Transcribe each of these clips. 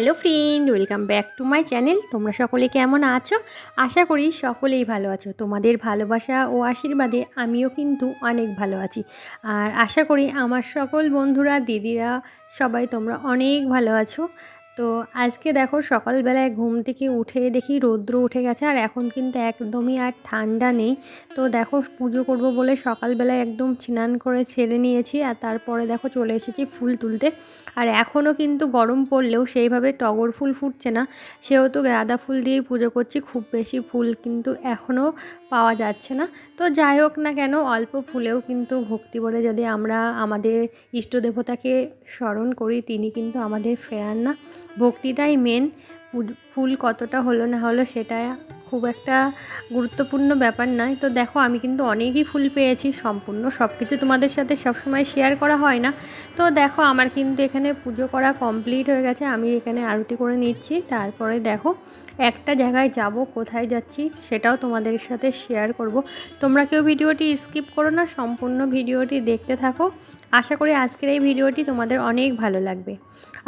Hello friend, welcome back to my channel. তোমরা সকলে কেমন আছো? আশা করি সকলেই ভালো আছো। তোমাদের ভালোবাসা ও আশীর্বাদে আমিও কিন্তু অনেক ভালো আছি। আর আশা করি আমার সকল বন্ধুরা, দিদিরা, সবাই তোমরা অনেক ভালো আছো। তো আজকে দেখো সকালবেলায় ঘুম থেকে উঠে দেখি রৌদ্র উঠে গেছে আর এখন কিন্তু একদমই আর ঠান্ডা নেই। তো দেখো পুজো করব বলে সকালবেলায় একদম স্নান করে ছেড়ে নিয়েছি আর তারপরে দেখো চলে এসেছি ফুল তুলতে। আর এখনও কিন্তু গরম পড়লেও সেইভাবে টগর ফুল ফুটছে না। সেহেতু গাঁদা ফুল দিয়েই পুজো করছি, খুব বেশি ফুল কিন্তু এখনও পাওয়া যাচ্ছে না। তো যাই হোক না কেন, অল্প ফুলেও কিন্তু ভক্তি বলে যদি আমরা আমাদের ইষ্ট দেবতাকে স্মরণ করি, তিনি কিন্তু আমাদের ফেরান না। ভক্তিটাই মেন ফুল কতটা হলো না হলো সেটা খুব একটা গুরুত্বপূর্ণ ব্যাপার নয়। তো দেখো, আমি কিন্তু অনেকই ফুল পেয়েছি, সম্পূর্ণ সব কিছু তোমাদের সাথে সবসময় শেয়ার করা হয় না। তো দেখো, আমার কিন্তু এখানে পুজো করা কমপ্লিট হয়ে গেছে, আমি এখানে আরতি করে নিচ্ছি। তারপরে দেখো, একটা জায়গায় যাব, কোথায় যাচ্ছি সেটাও তোমাদের সাথে শেয়ার করব। তোমরা কেউ ভিডিওটি স্কিপ করো না, সম্পূর্ণ ভিডিওটি দেখতে থাকো। আশা করি আজকের এই ভিডিওটি তোমাদের অনেক ভালো লাগবে।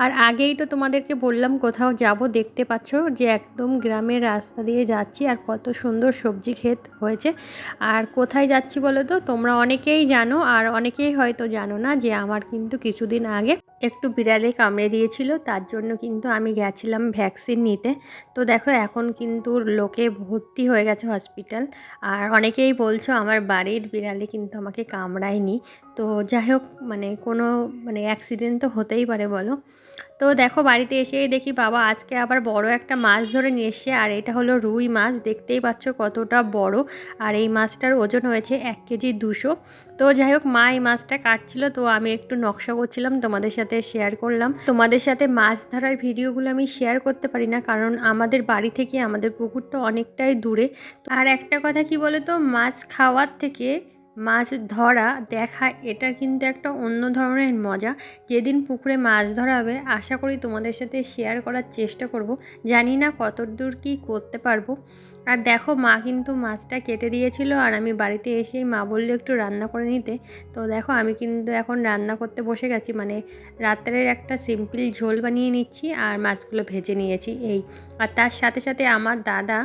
আর আগেই তো তোমাদেরকে বললাম কোথাও যাব, দেখতে পাচ্ছ যে একদম গ্রামের রাস্তা দিয়ে যাচ্ছি। আর কত সুন্দর সবজি ক্ষেত হয়েছে। আর কোথায় যাচ্ছি বলো তো? তোমরা অনেকেই জানো আর অনেকেই হয়তো জানো না যে আমার কিন্তু কিছুদিন আগে একটু বিড়ালে কামড়ে দিয়েছিল, তার জন্য কিন্তু আমি গেছিলাম ভ্যাকসিন নিতে। তো দেখো, এখন কিন্তু লোকে ভর্তি হয়ে গেছে হসপিটাল। আর অনেকেই বলছো আমার বাড়ির বিড়ালে কিন্তু আমাকে কামড়ায়নি। তো যাই হোক মানে কোনো মানে অ্যাক্সিডেন্ট তো হতেই পারে বলো। তো দেখো বাড়িতে এসেই দেখি, বাবা, আজকে আবার বড় একটা মাছ ধরে নিয়ে এসছে। আর এটা হলো রুই মাছ, দেখতেই পাচ্ছ কতটা বড়। আর এই মাছটার ওজন হয়েছে এক কেজি দুশো। তো যাই হোক, মা এই মাছটা কাটছিল, তো আমি একটু নকশা করছিলাম, তোমাদের সাথে শেয়ার করলাম। তোমাদের সাথে মাছ ধরার ভিডিওগুলো আমি শেয়ার করতে পারি না, কারণ আমাদের বাড়ি থেকে আমাদের পুকুরটা অনেকটাই দূরে। আর একটা কথা কি বলে তো মাছ খাওয়ার থেকে মাছ ধরা দেখা, এটা কিন্তু একটা অন্য ধরনের মজা। যেদিন পুকুরে মাছ ধরা হবে, আশা করি তোমাদের সাথে শেয়ার করার চেষ্টা করব। জানি না কত দূর কী করতে পারব। আর দেখো মা কিন্তু মাছটা কেটে দিয়েছিল আর আমি বাড়িতে এসেই মা বলল একটু রান্না করে নিতে। তো দেখো আমি কিন্তু এখন রান্না করতে বসে গেছি মানে রাত্রের একটা সিম্পল ঝোল বানিয়ে নিচ্ছি আর মাছগুলো ভেজে নিয়েছি এই। আর তার সাথে সাথে আমার দাদা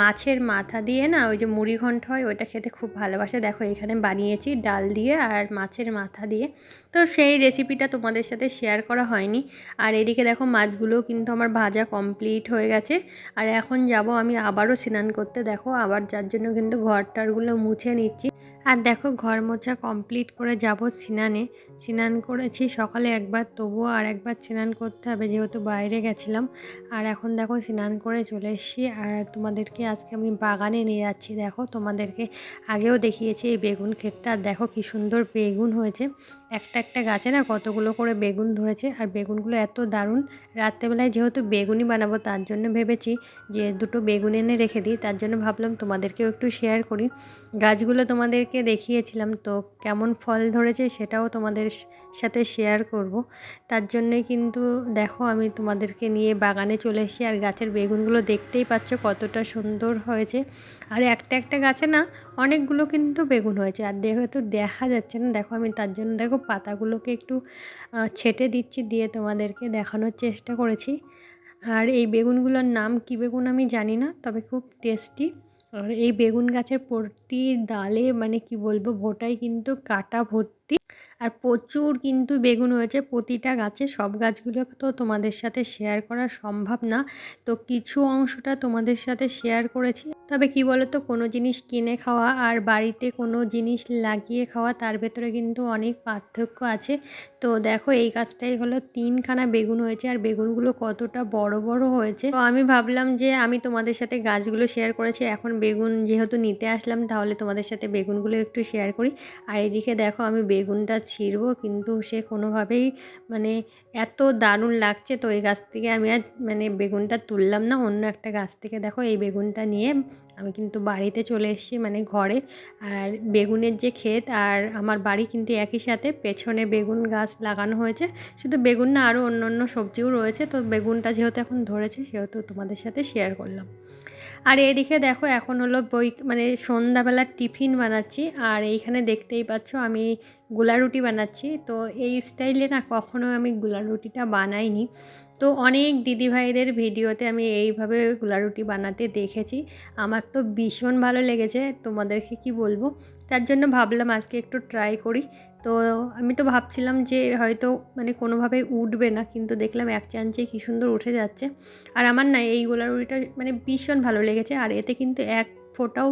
মাছের মাথা দিয়ে না ওই যে মুড়ি ঘন্ট হয় ওইটা খেতে খুব ভালোবাসে। দেখো এখানে বানিয়েছি ডাল দিয়ে আর মাছের মাথা দিয়ে। তো সেই রেসিপিটা তোমাদের সাথে শেয়ার করা হয়নি। আর এদিকে দেখো মাছগুলোও কিন্তু আমার ভাজা কমপ্লিট হয়ে গেছে। আর এখন যাব আমি আবারও স্নান করতে দেখো আবার যার জন্য কিন্তু ঘর টারগুলো মুছে নিচ্ছি। আর দেখো ঘর মোছা কমপ্লিট করে যাব স্নানে। স্নান করেছি সকালে একবার, তবুও আর একবার স্নান করতে হবে যেহেতু বাইরে গেছিলাম। আর এখন দেখো স্নান করে চলে এসেছি। আর তোমাদেরকে আজকে আমি বাগানে নিয়ে যাচ্ছি। দেখো তোমাদেরকে আগেও দেখিয়েছি এই বেগুন ক্ষেতটা। আর দেখো কি সুন্দর বেগুন হয়েছে। একটা একটা গাছে না কতগুলো করে বেগুন ধরেছে। আর বেগুনগুলো এত দারুণ। রাত্রেবেলায় যেহেতু বেগুনই বানাবো তার জন্য ভেবেছি যে দুটো বেগুন এনে রেখে দিই। তার জন্য ভাবলাম তোমাদেরকেও একটু শেয়ার করি। গাছগুলো তোমাদেরকে দেখিয়েছিলাম, তো কেমন ফল ধরেছে সেটাও তোমাদের সাথে শেয়ার করব। তার জন্যই কিন্তু দেখো আমি তোমাদেরকে নিয়ে বাগানে চলে এসেছি, আর গাছের বেগুনগুলো দেখতেই পাচ্ছ কতটা সুন্দর হয়েছে। আর একটা একটা গাছে না অনেকগুলো কিন্তু বেগুন হয়েছে, আর দেখো দেখা যাচ্ছে না, দেখো আমি তার জন্য দেখো পাতাগুলোকে একটু ছেটে দিচ্ছি, দিয়ে তোমাদেরকে দেখানোর চেষ্টা করেছি। আর এই বেগুনগুলোর নাম কী বেগুন আমি জানি না, তবে খুব টেস্টি আর এই বেগুন গাছের প্রতি ডালে মানে কি বলব ভোটায় কিন্তু কাটা ভর্তি। আর প্রচুর কিন্তু বেগুন হয়েছে। প্রতিটা গাছে সব গাছগুলো তো তোমাদের সাথে শেয়ার করা সম্ভব না। তো কিছু অংশটা তোমাদের সাথে শেয়ার করেছি। তবে কি বলো তো কোনো জিনিস কিনে খাওয়া আর বাড়িতে কোনো জিনিস লাগিয়ে খাওয়া, তার ভেতরে কিন্তু অনেক পার্থক্য আছে। তো দেখো, এই গাছটাই হলো তিনখানা বেগুন হয়েছে আর বেগুনগুলো কতটা বড় বড় হয়েছে। তো আমি ভাবলাম যে আমি তোমাদের সাথে গাছগুলো শেয়ার করেছি। এখন বেগুন যেহেতু নিতে আসলাম, তাহলে তোমাদের সাথে বেগুনগুলো একটু শেয়ার করি। আর এদিকে দেখো, আমি বেগুনটা ছিঁড়বো, কিন্তু সে কোনোভাবেই মানে এত দারুণ লাগছে তো এই গাছ থেকে আমি আর মানে বেগুনটা তুললাম না, অন্য একটা গাছ থেকে। দেখো এই বেগুনটা নিয়ে আমি কিন্তু বাড়িতে চলে এসেছি মানে ঘরে। আর বেগুনের যে ক্ষেত আর আমার বাড়ি কিন্তু একই সাথে পেছনে বেগুন গাছ লাগানো হয়েছে। শুধু বেগুন না, আরও অন্য অন্য সবজিও রয়েছে। তো বেগুনটা যেহেতু এখন ধরেছে, সেহেতু তোমাদের সাথে শেয়ার করলাম। আর এদিকে দেখো এখন হলো বই মানে সন্ধ্যাবেলার টিফিন বানাচ্ছি। আর এইখানে দেখতেই পাচ্ছ আমি গোলা রুটি বানাচ্ছি। তো এই স্টাইলে না কখনো আমি গোলা রুটিটা বানাইনি। তো অনেক দিদিভাইদের ভিডিওতে আমি এইভাবে গোলা রুটি বানাতে দেখেছি। আমার তো ভীষণ ভালো লেগেছে তোমাদেরকে কি বলব। তার জন্য ভাবলাম আজকে একটু ট্রাই করি। তো আমি তো ভাবছিলাম যে হয়তো মানে কোনোভাবে উঠবে না, কিন্তু দেখলাম এক চাঞ্চে কী সুন্দর উঠে যাচ্ছে। আর আমার না এই গোলা রুটিটা মানে ভীষণ ভালো লেগেছে। আর এতে কিন্তু এক ফোঁটাও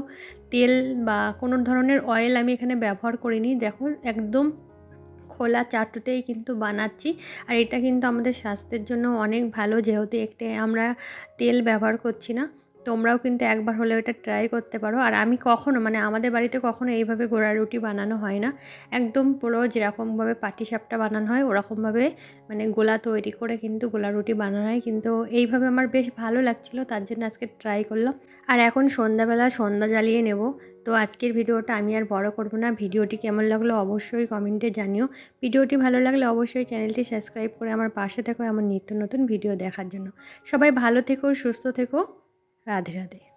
তেল বা কোনো ধরনের অয়েল আমি এখানে ব্যবহার করিনি। দেখো একদম খোলা চাটুতেই কিন্তু বানাচ্ছি। আর এটা কিন্তু আমাদের স্বাস্থ্যের জন্য অনেক ভালো, যেহেতু এতে আমরা তেল ব্যবহার করছি না। তোমরাও কিন্তু একবার হলেও এটা ট্রাই করতে পারো। আর আমি কখনো মানে আমাদের বাড়িতে কখনো এইভাবে গোড়া রুটি বানানো হয় না। একদম পুরো যেরকমভাবে পাটিসাপটা বানানো হয়, ওরকমভাবে মানে গোলা তৈরি করে কিন্তু গোলা রুটি বানানো হয়। কিন্তু এইভাবে আমার বেশ ভালো লাগছিল, তার জন্য আজকে ট্রাই করলাম। আর এখন সন্ধ্যাবেলা সন্ধ্যা জ্বালিয়ে নেব। তো আজকের ভিডিওটা আমি আর বড় করব না। ভিডিওটি কেমন লাগল অবশ্যই কমেন্টে জানিও। ভিডিওটি ভালো লাগলে অবশ্যই চ্যানেলটি সাবস্ক্রাইব করে আমার পাশে থেকো আমার নিত্য নতুন ভিডিও দেখার জন্য। সবাই ভালো থেকো, সুস্থ থেকো। राधे राधे।